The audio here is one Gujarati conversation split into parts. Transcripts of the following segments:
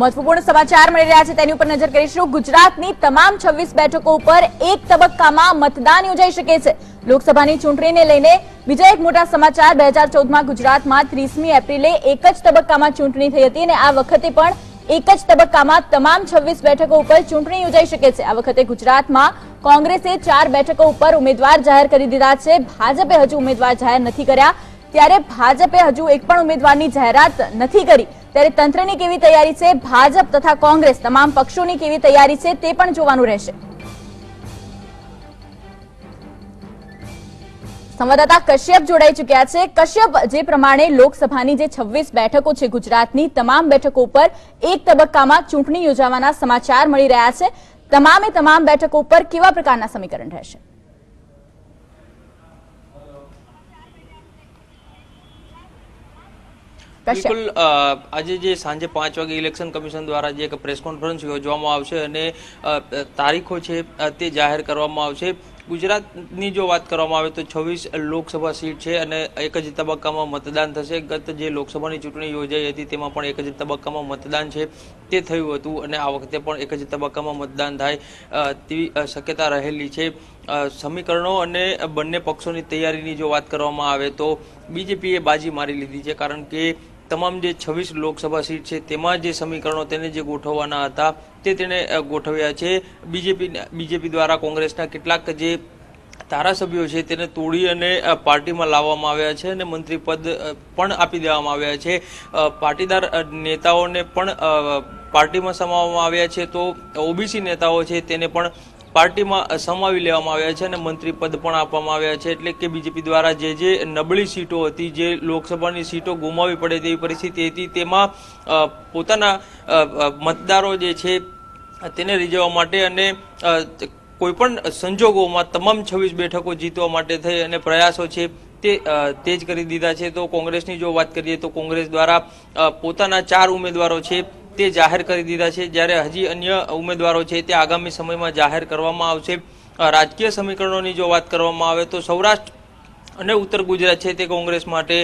મહત્વપૂર્ણ સમાચાર મળી રહ્યા છે તેની ઉપર નજર કરીશું. ગુજરાતની તમામ છવ્વીસ બેઠકો ઉપર એક તબક્કામાં મતદાન યોજાઈ શકે છે. લોકસભાની ચૂંટણીને લઈને બીજા એક મોટા સમાચાર. બે હજાર ચૌદમાં ગુજરાતમાં ત્રીસમી એપ્રિલે એક જ તબક્કામાં ચૂંટણી થઈ હતી અને આ વખતે પણ એક જ તબક્કામાં તમામ છવ્વીસ બેઠકો ઉપર ચૂંટણી યોજાઈ શકે છે. આ વખતે ગુજરાતમાં કોંગ્રેસે ચાર બેઠકો ઉપર ઉમેદવાર જાહેર કરી દીધા છે. ભાજપે હજુ ઉમેદવાર જાહેર નથી કર્યા. ત્યારે ભાજપે હજુ એક પણ ઉમેદવારની જાહેરાત નથી કરી. ત્યારે તંત્રની કેવી તૈયારી છે? ભાજપ તથા કોંગ્રેસ તમામ પક્ષોની કેવી તૈયારી છે તે પણ જોવાનું રહેશે. સંવાદદાતા કશ્યપ જોડાઈ ચુક્યા છે. કશ્યપ, જે પ્રમાણે લોકસભાની જે છવ્વીસ બેઠકો છે ગુજરાતની, તમામ બેઠકો ઉપર એક તબક્કામાં ચૂંટણી યોજાવાના સમાચાર મળી રહ્યા છે. તમામે તમામ બેઠકો ઉપર કેવા પ્રકારના સમીકરણ રહેશે? બિલકુલ આજે જે સાંજે પાંચ વાગે ઇલેક્શન કમિશન દ્વારા જે એક પ્રેસ કોન્ફરન્સ યોજવામાં આવશે અને તારીખો છે તે જાહેર કરવામાં આવશે. ગુજરાતની જો વાત કરવામાં આવે તો છવ્વીસ લોકસભા સીટ છે અને એક જ તબક્કામાં મતદાન થશે. ગત જે લોકસભાની ચૂંટણી યોજાઈ હતી તેમાં પણ એક જ તબક્કામાં મતદાન છે, તે થયું હતું અને આ વખતે પણ એક જ તબક્કામાં મતદાન થાય તેવી શક્યતા રહેલી છે. સમીકરણો અને બંને પક્ષોની તૈયારીની જો વાત કરવામાં આવે તો બીજેપીએ બાજી મારી લીધી છે, કારણ કે તમામ જે છવ્વીસ લોકસભા સીટ છે, તેમાં જે સમીકરણો તેને જે ગોઠવવાના હતા, તે તેણે ગોઠવ્યા છે. બીજેપી બીજેપી દ્વારા કોંગ્રેસના કેટલાક જે ધારાસભ્યો છે, તેને તોડી અને પાર્ટીમાં લાવવામાં આવ્યા છે અને મંત્રી પદ પણ આપી દેવામાં આવ્યા છે. પાટીદાર નેતાઓને પણ પાર્ટીમાં સમાવવામાં આવ્યા છે. તો, ઓબીસી નેતાઓ છે, તેને પણ પાર્ટીમાં સમાવી લેવામાં આવ્યા છે અને મંત્રી પદ પણ આપવામાં આવ્યા છે. એટલે કે બીજેપી દ્વારા જે જે નબળી સીટો હતી, જે લોકસભાની સીટો ગુમાવી પડે તેવી પરિસ્થિતિ હતી, તેમાં પોતાના મતદારો જે છે, તેને રીઝવવા માટે અને કોઈપણ સંજોગોમાં તમામ છવ્વીસ બેઠકો જીતવા માટે થઈ અને પ્રયાસો છે તે તેજ કરી દીધા છે. તો કોંગ્રેસની જો વાત કરીએ તો કોંગ્રેસ દ્વારા પોતાના ચાર ઉમેદવારો છે તે જાહેર કરી દીધા છે. જ્યારે હજી અન્ય ઉમેદવારો છે તે આગામી સમયમાં જાહેર કરવામાં આવશે. રાજકીય સમીકરણોની જો વાત કરવામાં આવે તો સૌરાષ્ટ્ર અને ઉત્તર ગુજરાત છે તે કોંગ્રેસ માટે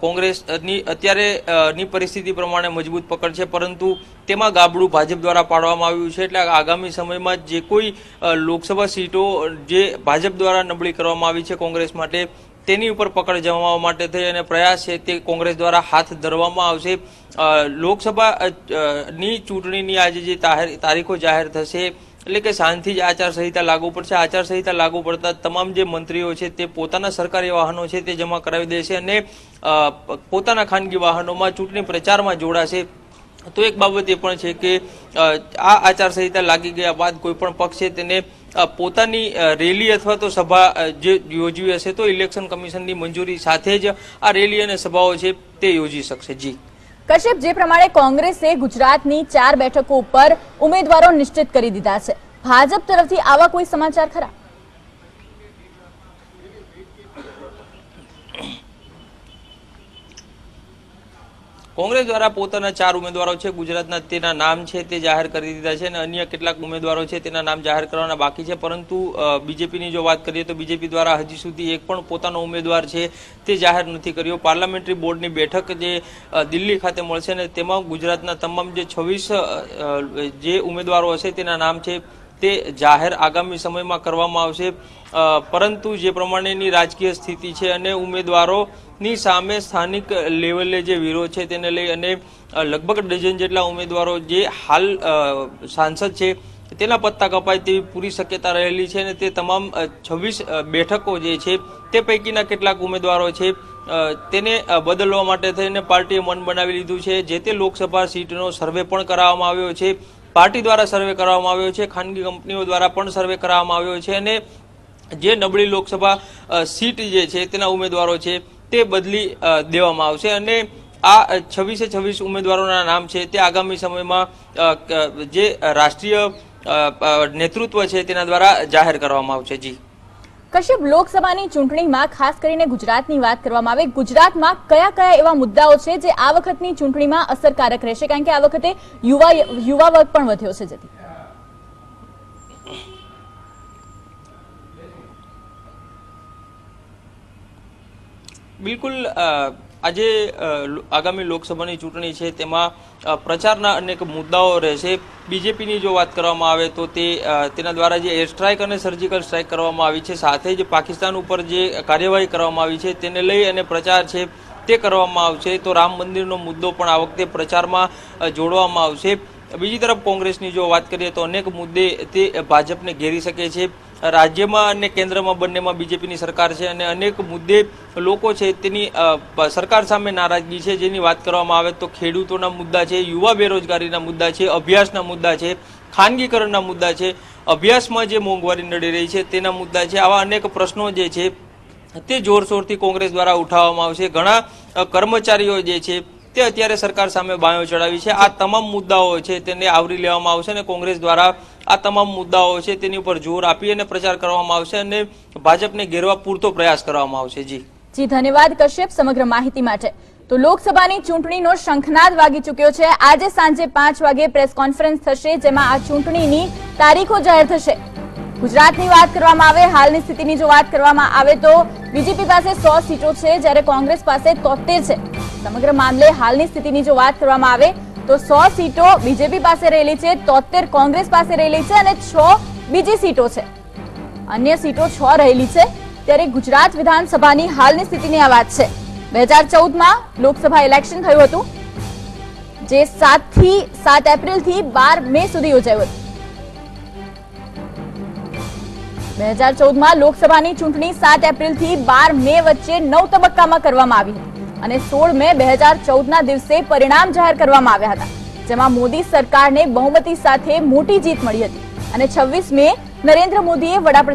કોંગ્રેસની અત્યારે ની પરિસ્થિતિ પ્રમાણે મજબૂત પકડ છે. પરંતુ તેમાં ગાબડું ભાજપ દ્વારા પાડવામાં આવ્યું છે. એટલે આગામી સમયમાં જે કોઈ લોકસભા સીટો જે ભાજપ દ્વારા નબળી કરવામાં આવી છે કોંગ્રેસ માટે તેની ઉપર પકડ જમાવવા માટે થઈ અને પ્રયાસ છે તે કોંગ્રેસ દ્વારા હાથ ધરવામાં આવશે. લોકસભા ની ચૂંટણીની આજે જે તારીખો જાહેર થશે, એટલે કે સાંજથી જ આચારસંહિતા લાગુ પડશે. આચારસંહિતા લાગુ પડતા તમામ જે મંત્રીઓ છે તે પોતાના સરકારી વાહનો છે તે જમા કરાવી દેશે અને પોતાના ખાનગી વાહનોમાં ચૂંટણી પ્રચારમાં જોડાશે. તો એક બાબત એ પણ છે કે આ આચારસંહિતા લાગી ગયા બાદ કોઈ પણ પક્ષે તેને પોતાની રેલી અથવા તો સભા જે યોજવી હશે તો ઇલેક્શન કમિશનની મંજૂરી સાથે જ આ રેલી અને સભાઓ છે તે યોજી શકશે. જી. કશ્યપ, જે પ્રમાણે કોંગ્રેસે ગુજરાતની ચાર બેઠકો ઉપર ઉમેદવારો નિશ્ચિત કરી દીધા છે. ભાજપ તરફથી આવા કોઈ સમાચાર ખરા? કોંગ્રેસ દ્વારા પોતાના ચાર ઉમેદવારો છે. ગુજરાતના તેના નામ છે તે જાહેર કરી દીધા છે અને અન્ય કેટલાક ઉમેદવારો છે તેના નામ જાહેર કરવાના બાકી છે. પરંતુ બીજેપીની જો વાત કરીએ તો બીજેપી દ્વારા હજી સુધી એક પણ પોતાનો ઉમેદવાર છે તે જાહેર નથી કર્યો. પાર્લામેન્ટરી બોર્ડની બેઠક જે દિલ્હી ખાતે મળશે ને તેમાં ગુજરાતના તમામ જે છવ્વીસ જે ઉમેદવારો હશે તેના નામ છે તે જાહેર આગામી સમયમાં કરવામાં આવશે. પરંતુ જે પ્રમાણેની રાજકીય સ્થિતિ છે અને ઉમેદવારોની સામે સ્થાનિક લેવલે જે વિરોધ છે તેને લઈ અને લગભગ ડઝન જેટલા ઉમેદવારો જે હાલ સાંસદ છે તેના પત્તા કપાય તેવી પૂરી શક્યતા રહેલી છે અને તે તમામ છવ્વીસ બેઠકો જે છે તે પૈકીના કેટલાક ઉમેદવારો છે તેને બદલવા માટે થઈને પાર્ટીએ મન બનાવી લીધું છે. જે તે લોકસભા સીટનો સર્વે પણ કરાવવામાં આવ્યો છે. પાર્ટી દ્વારા સર્વે કરવામાં આવ્યો છે, ખાનગી કંપનીઓ દ્વારા પણ સર્વે કરવામાં આવ્યો છે અને જે નબળી લોકસભા સીટ જે છે તેના ઉમેદવારો છે તે બદલી દેવામાં આવશે અને આ છવ્વીસે છવ્વીસ ઉમેદવારોના નામ છે તે આગામી સમયમાં જે રાષ્ટ્રીય નેતૃત્વ છે તેના દ્વારા જાહેર કરવામાં આવશે. જી. કશ્યપ લોકસભાની ચૂંટણીમાં ખાસ કરીને ગુજરાતની વાત કરવામાં આવે, ગુજરાતમાં કયા કયા એવા મુદ્દાઓ છે જે આ વખતની ચૂંટણીમાં અસરકારક રહેશે? કારણ કે આ વખતે યુવા યુવા વર્ગ પણ વધ્યો છે જેથી. બિલકુલ આજે આગામી લોકસભાની ચૂંટણી છે, તેમાં પ્રચારના અનેક મુદ્દાઓ રહેશે. બીજેપીની જો વાત કરવામાં આવે તો તે તેના દ્વારા જે એર સ્ટ્રાઇક અને સર્જિકલ સ્ટ્રાઇક કરવામાં આવી છે, સાથે જ પાકિસ્તાન ઉપર જે કાર્યવાહી કરવામાં આવી છે, તેને લઈ અને પ્રચાર છે તે કરવામાં આવશે. તો રામ મંદિરનો મુદ્દો પણ આ વખતે પ્રચારમાં જોડવામાં આવશે. બીજી તરફ કોંગ્રેસની જો વાત કરીએ તો અનેક મુદ્દે તે ભાજપને ઘેરી શકે છે. રાજ્યમાં અને કેન્દ્રમાં બંનેમાં બીજેપીની સરકાર છે અને અનેક મુદ્દે લોકો છે તેની સરકાર સામે નારાજગી છે. જેની વાત કરવામાં આવે તો ખેડૂતોના મુદ્દા છે, યુવા બેરોજગારીના મુદ્દા છે, અભ્યાસના મુદ્દા છે, ખાનગીકરણના મુદ્દા છે. અભ્યાસમાં જે મોંઘવારી નડી રહી છે તેના મુદ્દા છે. આવા અનેક પ્રશ્નો જે છે તે જોરશોરથી કોંગ્રેસ દ્વારા ઉઠાવવામાં આવશે. ઘણા કર્મચારીઓ જે છે તે અત્યારે સરકાર સામે બાયો ચડાવી છે. આ તમામ મુદ્દાઓ છે તેને આવરી લેવામાં આવશે અને કોંગ્રેસ દ્વારા આ તમામ મુદ્દાઓ છે તેની ઉપર જોર આપી અને પ્રચાર કરવામાં આવશે અને ભાજપને ઘેરવા પૂરતો પ્રયાસ કરવામાં આવશે. જી. જી, ધન્યવાદ કશ્યપ સમગ્ર માહિતી માટે. તો લોકસભાની ચૂંટણીનો શંખનાદ વાગી ચૂક્યો છે. આજે સાંજે પાંચ વાગે પ્રેસ કોન્ફરન્સ થશે જેમાં આ ચૂંટણીની તારીખો જાહેર થશે. ગુજરાતની વાત કરવામાં આવે, હાલની સ્થિતિની જો વાત કરવામાં આવે તો બીજેપી પાસે સો સીટો છે, જ્યારે કોંગ્રેસ પાસે તોતેર છે. સમગ્ર મામલે હાલની સ્થિતિની જો વાત કરવામાં આવે, તો સો સીટો બીજેપી પાસે રહેલી છે તોતેર કોંગ્રેસ પાસે રહેલી છે અને છ બીજી સીટો છે. અન્ય સીટો છ રહેલી છે. ત્યારે ગુજરાત વિધાનસભાની હાલની સ્થિતિની આ વાત છે. બે હજાર ચૌદમાં લોકસભા ઇલેક્શન થયું હતું, જે સાતથી સાત એપ્રિલથી બાર મે સુધી યોજાયું હતું. બે હજાર ચૌદમાં લોકસભાની ચૂંટણી સાત એપ્રિલથી બાર મે વચ્ચે નવ તબક્કામાં કરવામાં આવી હતી. અને સોળ મે બે હજાર ચૌદના દિવસે પરિણામ જાહેર કરવામાં આવ્યા હતા, જેમાં મોદી સરકારને બહુમતી સાથે મોટી જીત મળી હતી. અને છવ્વીસ મે નરેન્દ્ર મોદીએ વડાપ્રધાન